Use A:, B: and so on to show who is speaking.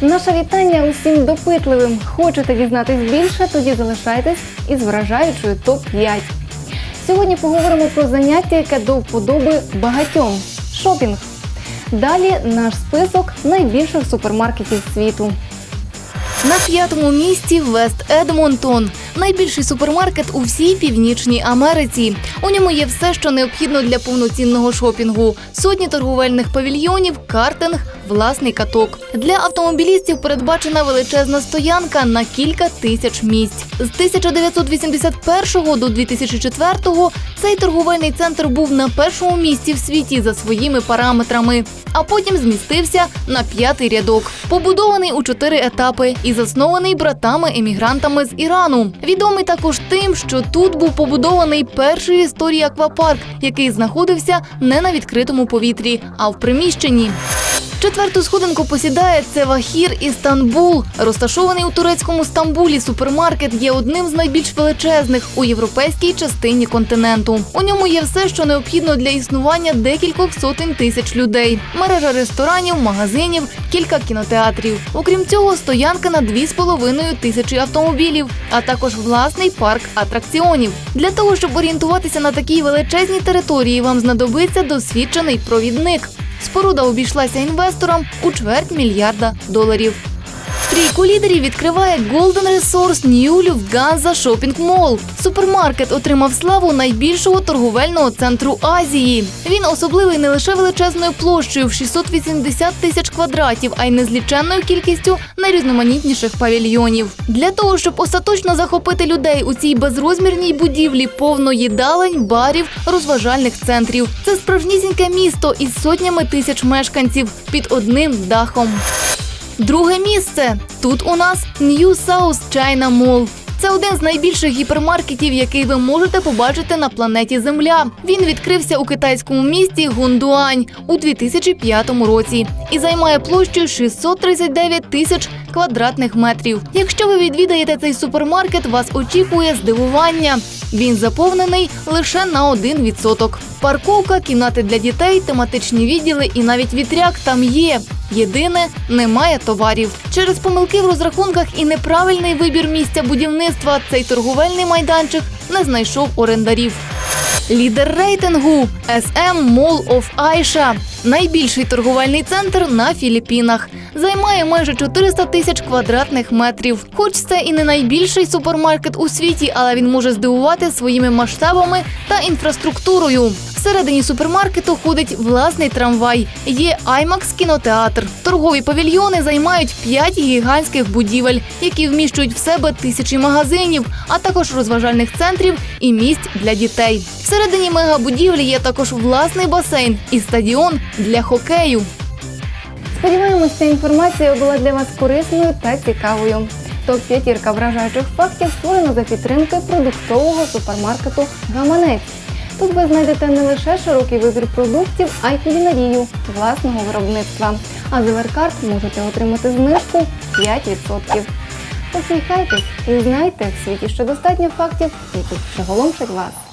A: Наше вітання усім допитливим. Хочете дізнатись більше? Тоді залишайтесь із вражаючою топ 5 Сьогодні поговоримо про заняття, яке до вподоби багатьом шопінг. Далі наш список найбільших супермаркетів світу.
B: На п'ятому місці Вест Едмонтон, найбільший супермаркет у всій північній Америці. У ньому є все, що необхідно для повноцінного шопінгу: сотні торговельних павільйонів, картинг, власний каток. Для автомобілістів передбачена величезна стоянка на кілька тисяч місць. З 1981 до 2004 цей торговельний центр був на першому місці в світі за своїми параметрами, а потім змістився на п'ятий рядок. Побудований у чотири етапи і заснований братами-емігрантами з Ірану. Відомий також тим, що тут був побудований перший в історії аквапарк, який знаходився не на відкритому повітрі, а в приміщенні. Четверту сходинку посідає Цевахір Істанбул. Розташований у турецькому Стамбулі супермаркет є одним з найбільш величезних у європейській частині континенту. У ньому є все, що необхідно для існування декількох сотень тисяч людей: мережа ресторанів, магазинів, кілька кінотеатрів. Окрім цього, стоянка на 2,5 тисячі автомобілів, а також власний парк атракціонів. Для того щоб орієнтуватися на такій величезній території, вам знадобиться досвідчений провідник. Споруда обійшлася інвесторам у чверть мільярда доларів. Трійку лідерів відкриває Golden Resource New Lufthansa Shopping Mall. Супермаркет отримав славу найбільшого торговельного центру Азії. Він особливий не лише величезною площею в 680 тисяч квадратів, а й незліченною кількістю найрізноманітніших павільйонів. Для того, щоб остаточно захопити людей у цій безрозмірній будівлі, повно їдалень, барів, розважальних центрів. Це справжнісіньке місто із сотнями тисяч мешканців під одним дахом. Друге місце. Тут у нас New South China Mall. Це один з найбільших гіпермаркетів, який ви можете побачити на планеті Земля. Він відкрився у китайському місті Гундуань у 2005 році і займає площу 639 тисяч квадратних метрів. Якщо ви відвідаєте цей супермаркет, вас очікує здивування. Він заповнений лише на 1%. Парковка, кімнати для дітей, тематичні відділи і навіть вітряк там є. Єдине, немає товарів. Через помилки в розрахунках і неправильний вибір місця будівництва цей торговельний майданчик не знайшов орендарів. Лідер рейтингу SM Mall of Aisha – найбільший торговельний центр на Філіппінах. Займає майже 400 тисяч квадратних метрів. Хоч це і не найбільший супермаркет у світі, але він може здивувати своїми масштабами та інфраструктурою. Всередині супермаркету ходить власний трамвай. Є IMAX кінотеатр. Торгові павільйони займають 5 гігантських будівель, які вміщують в себе тисячі магазинів, а також розважальних центрів і місць для дітей. Всередині мегабудівлі є також власний басейн і стадіон для хокею.
A: Сподіваємось, ця інформація була для вас корисною та цікавою. Топ п'ятірка вражаючих фактів створено за підтримки продуктового супермаркету Гаманець. Тут ви знайдете не лише широкий вибір продуктів, а й кулінарію власного виробництва. А з Еверкарт можете отримати знижку 5%. Посміхайтесь і знайте в світі ще достатньо фактів, які приголомшать вас.